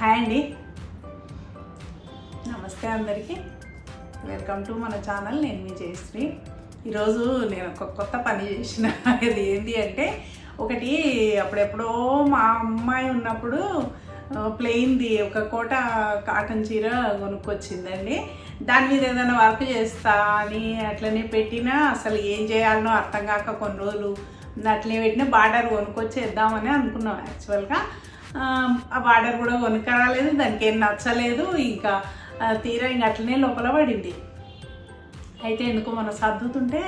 Hi అండి. నమస్తే అందరికీ. వెల్కమ్ టు మన ఛానల్. నేను మీ జయశ్రీ. ఈరోజు నేను ఒక కొత్త పని చేసిన. అది ఏంటి అంటే ఒకటి అప్పుడెప్పుడో మా అమ్మాయి ఉన్నప్పుడు ప్లెయిన్ది ఒక కోట కాటన్ చీర కొనుక్కొచ్చిందండి. దాని మీద ఏదైనా వర్క్ చేస్తా అని అట్లనే పెట్టినా అసలు ఏం చేయాలనో అర్థం కాక కొన్ని రోజులు అట్లే పెట్టిన బార్డర్ కొనుక్కొచ్చేద్దామని అనుకున్నాం యాక్చువల్గా. ఆ, బార్డర్ కూడా కొనుక్కరాలేదు దానికి ఏం నచ్చలేదు. ఇంకా తీరా ఇంక అట్లనే లోపల పడింది. అయితే ఎందుకు మనం సర్దుతుంటే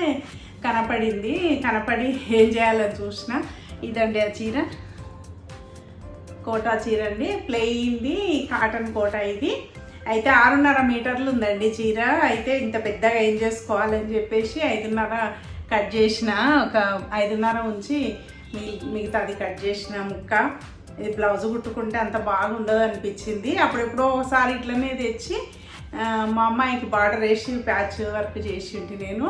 కనపడింది. కనపడి ఏం చేయాలని చూసిన ఇదండి ఆ చీర. కోటా చీర అండి ప్లెయిన్ది కాటన్ కోటా ఇది. అయితే ఆరున్నర మీటర్లు ఉందండి చీర. అయితే ఇంత పెద్దగా ఏం చేసుకోవాలని చెప్పేసి ఐదున్నర కట్ చేసిన ఒక ఐదున్నర ఉంచి మిగతాది కట్ చేసిన ముక్క. ఇది బ్లౌజ్ కుట్టుకుంటే అంత బాగుండదు అనిపించింది. అప్పుడెప్పుడో ఒకసారి ఇట్లనే తెచ్చి మా అమ్మాయికి బార్డర్ వేసి ప్యాచ్ వర్క్ చేసింటి నేను.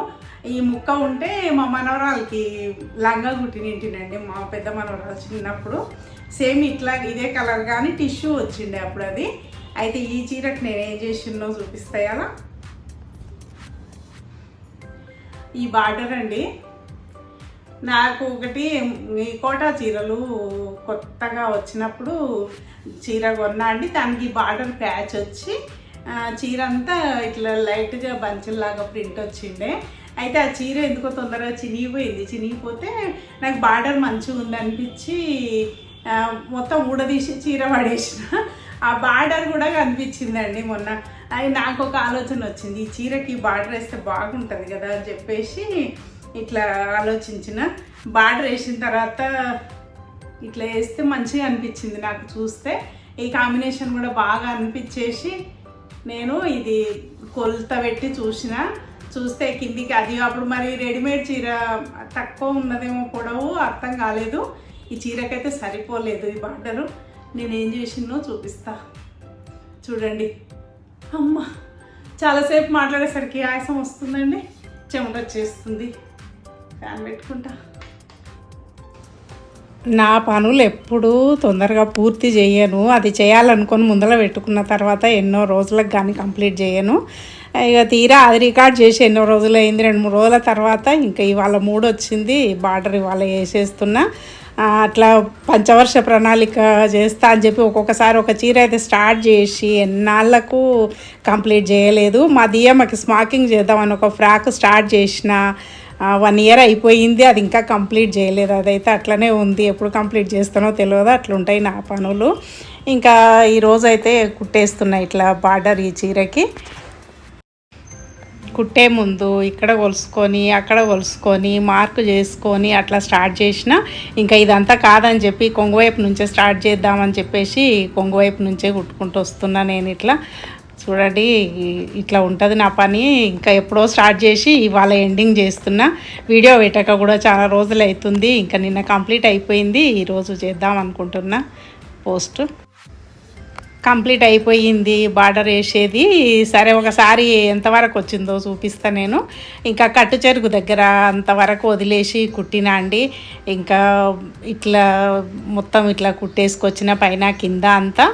ఈ ముక్క ఉంటే మా మనవరాలకి లంగా కుట్టినింటినండి. మా పెద్ద మనవరాలు చిన్నప్పుడు సేమ్ ఇట్లా ఇదే కలర్ కానీ టిష్యూ వచ్చిండే అప్పుడు అది. అయితే ఈ చీరకు నేను ఏం చేసిందో చూపిస్తాయి అలా ఈ బార్డర్ అండి నాకు ఒకటి ఈ కోటా చీరలు కొత్తగా వచ్చినప్పుడు చీర కొన్నా అండి. దానికి బార్డర్ ప్యాచ్ వచ్చి చీర అంతా ఇట్లా లైట్గా బంచుల్లాగా ప్రింట్ వచ్చిండే. అయితే ఆ చీర ఎందుకో తొందరగా చినిగిపోయింది. చినిగిపోతే నాకు బార్డర్ మంచిగా ఉందనిపించి మొత్తం ఊడదీసి చీర పడేసిన. ఆ బార్డర్ కూడా కనిపించిందండి మొన్న. అది నాకు ఒక ఆలోచన వచ్చింది. ఈ చీరకి బార్డర్ వేస్తే బాగుంటుంది కదా అని చెప్పేసి ఇట్లా ఆలోచించిన. బార్డర్ వేసిన తర్వాత ఇట్లా వేస్తే మంచిగా అనిపించింది నాకు చూస్తే. ఈ కాంబినేషన్ కూడా బాగా అనిపించేసి నేను ఇది కొలత పెట్టి చూసిన. చూస్తే కిందికి అది అప్పుడు మరి రెడీమేడ్ చీర తక్కువ ఉన్నదేమో పొడవు అర్థం కాలేదు. ఈ చీరకైతే సరిపోలేదు ఈ బార్డరు. నేను ఏం చేసినో చూపిస్తా. చూడండి. అమ్మ చాలాసేపు మాట్లాడేసరికి ఆయాసం వస్తుందండి. చెమట వచ్చేస్తుంది. ఫ్యాన్ పెట్టుకుంటా. నా పనులు ఎప్పుడూ తొందరగా పూర్తి చేయను. అది చేయాలనుకొని ముందర పెట్టుకున్న తర్వాత ఎన్నో రోజులకు కానీ కంప్లీట్ చేయను. ఇక తీరా అది రికార్డ్ చేసి ఎన్నో రోజులు అయింది రెండు మూడు రోజుల తర్వాత ఇంకా ఇవాళ మూడు వచ్చింది బార్డర్ ఇవాళ వేసేస్తున్నా. అట్లా పంచవర్ష ప్రణాళిక చేస్తా అని చెప్పి ఒక్కొక్కసారి ఒక చీర అయితే స్టార్ట్ చేసి ఎన్నాళ్ళకు కంప్లీట్ చేయలేదు. మా దియమ్మకి స్మాకింగ్ చేద్దామని ఒక ఫ్రాక్ స్టార్ట్ చేసిన వన్ ఇయర్ అయిపోయింది. అది ఇంకా కంప్లీట్ చేయలేదు. అదైతే అట్లనే ఉంది. ఎప్పుడు కంప్లీట్ చేస్తానో తెలియదు. అట్లుంటాయి నా పనులు. ఇంకా ఈరోజైతే కుట్టేస్తున్నాయి ఇట్లా బార్డర్ ఈ చీరకి. కుట్టే ముందు ఇక్కడ కొలుసుకొని అక్కడ కొలుసుకొని మార్క్ చేసుకొని అట్లా స్టార్ట్ చేసిన ఇంకా ఇదంతా కాదని చెప్పి కొంగువైపు నుంచే స్టార్ట్ చేద్దామని చెప్పేసి కొంగువైపు నుంచే కుట్టుకుంటూ వస్తున్నా నేను ఇట్లా. చూడండి ఇట్లా ఉంటుంది నా పని. ఇంకా ఎప్పుడో స్టార్ట్ చేసి ఇవాళ ఎండింగ్ చేస్తున్నా. వీడియో పెట్టక కూడా చాలా రోజులు అవుతుంది ఇంకా నిన్న కంప్లీట్ అయిపోయింది. ఈరోజు చేద్దాం అనుకుంటున్నా. పోస్ట్. కంప్లీట్ అయిపోయింది బార్డర్ వేసేది. సరే ఒకసారి ఎంతవరకు వచ్చిందో చూపిస్తా నేను. ఇంకా కట్టు చెరుకు దగ్గర అంతవరకు వదిలేసి కుట్టినా అండి. ఇంకా ఇట్లా మొత్తం ఇట్లా కుట్టేసుకొచ్చిన పైన కింద అంతా.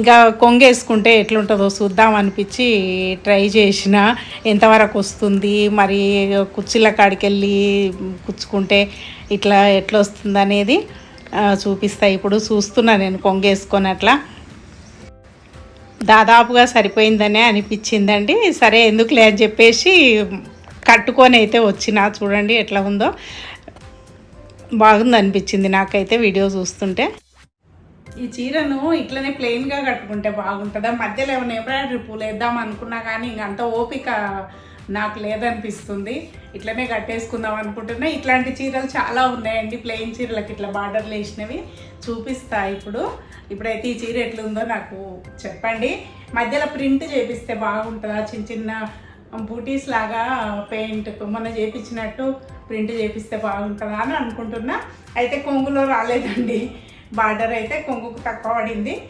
ఇంకా కొంగేసుకుంటే ఎట్లుంటుందో చూద్దాం అనిపించి ట్రై చేసిన. ఎంతవరకు వస్తుంది మరి కుర్చీల కాడికి వెళ్ళి కుచ్చుకుంటే ఇట్లా ఎట్లా వస్తుంది అనేది చూపిస్తా. ఇప్పుడు చూస్తున్నా నేను కొంగేసుకొని అట్లా. దాదాపుగా సరిపోయిందనే అనిపించిందండి. సరే ఎందుకు అని చెప్పేసి కట్టుకొని అయితే వచ్చిన. చూడండి ఎట్లా ఉందో. బాగుంది అనిపించింది నాకైతే వీడియో చూస్తుంటే. ఈ చీరను ఇట్లనే ప్లెయిన్గా కట్టుకుంటే బాగుంటుందా? మధ్యలో ఏమైనా ఎంబ్రాయిడరీ పూలు వేద్దాం అనుకున్నా కానీ ఇంకంత ఓపిక నాకు లేదనిపిస్తుంది. ఇట్లనే కట్టేసుకుందాం అనుకుంటున్నా. ఇట్లాంటి చీరలు చాలా ఉన్నాయండి. ప్లెయిన్ చీరలకు ఇట్లా బార్డర్లు వేసినవి చూపిస్తా ఇప్పుడు. ఇప్పుడైతే ఈ చీర ఎట్లుందో నాకు చెప్పండి. మధ్యలో ప్రింట్ చేపిస్తే బాగుంటుందా? చిన్న చిన్న బూటీస్ లాగా పెయింట్ మొన్న చేపించినట్టు ప్రింట్ చేపిస్తే బాగుంటుందా అని అనుకుంటున్నా. అయితే కొంగులో రాలేదండి. బార్డర్ అయితే కొంగుకు తక్కువ పడింది.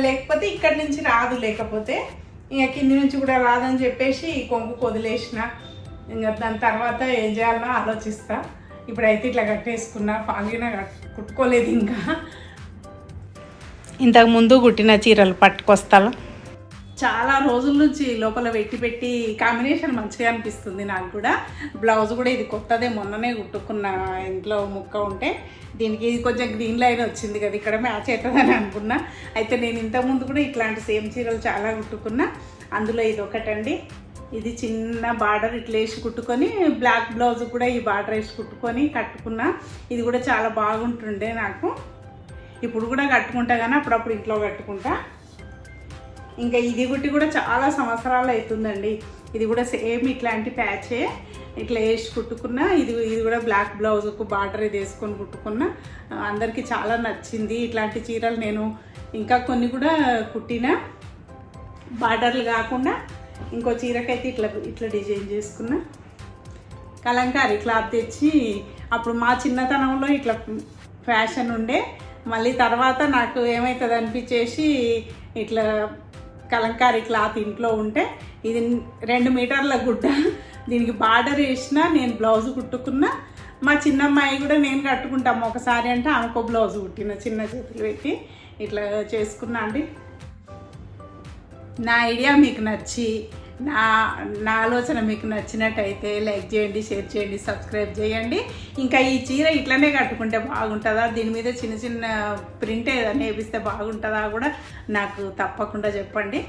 లేకపోతే ఇక్కడి నుంచి రాదు. లేకపోతే ఇంకా కింది నుంచి కూడా రాదని చెప్పేసి ఈ కొంగు వదిలేసిన ఇంకా దాని తర్వాత ఏం చేయాలో ఆలోచిస్తా. ఇప్పుడైతే ఇట్లా కట్టేసుకున్నా. పాగిన కట్- కుట్టుకోలేదు ఇంకా. ఇంతకు ముందు కుట్టిన చీరలు పట్టుకొస్తాను. చాలా రోజుల నుంచి లోపల పెట్టి పెట్టి కాంబినేషన్ మంచిగా అనిపిస్తుంది నాకు కూడా. బ్లౌజ్ కూడా ఇది కొత్తదే మొన్ననే కుట్టుకున్న ఇంట్లో ముక్క ఉంటే దీనికి ఇది కొంచెం గ్రీన్ లైన్ వచ్చింది కదా ఇక్కడ మ్యాచ్ అవుతుందని అనుకున్నా. అయితే నేను ఇంతకుముందు కూడా ఇట్లాంటి సేమ్ చీరలు చాలా కుట్టుకున్నా. అందులో ఇది ఒకటండి. ఇది చిన్న బార్డర్ ఇట్లా వేసి కుట్టుకొని బ్లాక్ బ్లౌజ్ కూడా ఈ బార్డర్ వేసి కుట్టుకొని కట్టుకున్నా. ఇది కూడా చాలా బాగుంటుండే నాకు. ఇప్పుడు కూడా కట్టుకుంటా కానీ అప్పుడప్పుడు ఇంట్లో కట్టుకుంటా. ఇంకా ఇది గుట్టి కూడా చాలా సంవత్సరాలు అవుతుందండి. ఇది కూడా సేమ్ ఇట్లాంటి ప్యాచే. ఇట్లా వేసి కుట్టుకున్న ఇది ఇది కూడా బ్లాక్ బ్లౌజ్కు బార్డర్ ఇది వేసుకొని కుట్టుకున్న అందరికీ చాలా నచ్చింది. ఇట్లాంటి చీరలు నేను ఇంకా కొన్ని కూడా కుట్టిన. బార్డర్లు కాకుండా ఇంకో చీరకైతే ఇట్లా ఇట్లా డిజైన్ చేసుకున్నా. కలంకారీ క్లాత్ తెచ్చి అప్పుడు మా చిన్నతనంలో ఇట్లా ఫ్యాషన్ ఉండే. మళ్ళీ తర్వాత నాకు ఏమవుతుంది అనిపించేసి ఇట్లా కలంకారీ క్లాత్ ఇంట్లో ఉంటే ఇది రెండు మీటర్ల గుడ్డ. దీనికి బార్డర్ వేసిన నేను బ్లౌజ్ కుట్టుకున్నా. మా చిన్నమ్మాయి కూడా నేను కట్టుకుంటాము ఒకసారి అంటే ఆమెకో బ్లౌజ్ కుట్టిన చిన్న చేతులు పెట్టి ఇట్లా చేసుకున్నా అండి. నా ఐడియా మీకు నచ్చి నా నా ఆలోచన మీకు నచ్చినట్టయితే లైక్ చేయండి షేర్ చేయండి సబ్స్క్రైబ్ చేయండి. ఇంకా ఈ చీర ఇట్లనే కట్టుకుంటే బాగుంటుందా? దీని మీద చిన్న చిన్న ప్రింట్ ఏదైనా వేపిస్తే బాగుంటుందా కూడా నాకు తప్పకుండా చెప్పండి.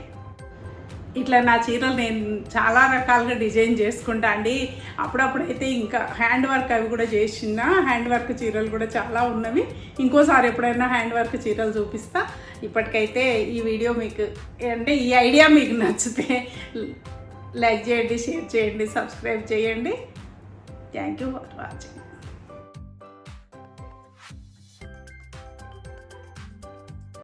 ఇట్లా నా చీరలు నేను చాలా రకాలుగా డిజైన్ చేసుకుంటా అండి. అప్పుడప్పుడైతే ఇంకా హ్యాండ్ వర్క్ అవి కూడా చేసిన హ్యాండ్ వర్క్ చీరలు కూడా చాలా ఉన్నవి. ఇంకోసారి ఎప్పుడైనా హ్యాండ్ వర్క్ చీరలు చూపిస్తా. ఇప్పటికైతే ఈ వీడియో మీకు అంటే ఈ ఐడియా మీకు నచ్చితే లైక్ చేయండి షేర్ చేయండి సబ్స్క్రైబ్ చేయండి. Thank you for watching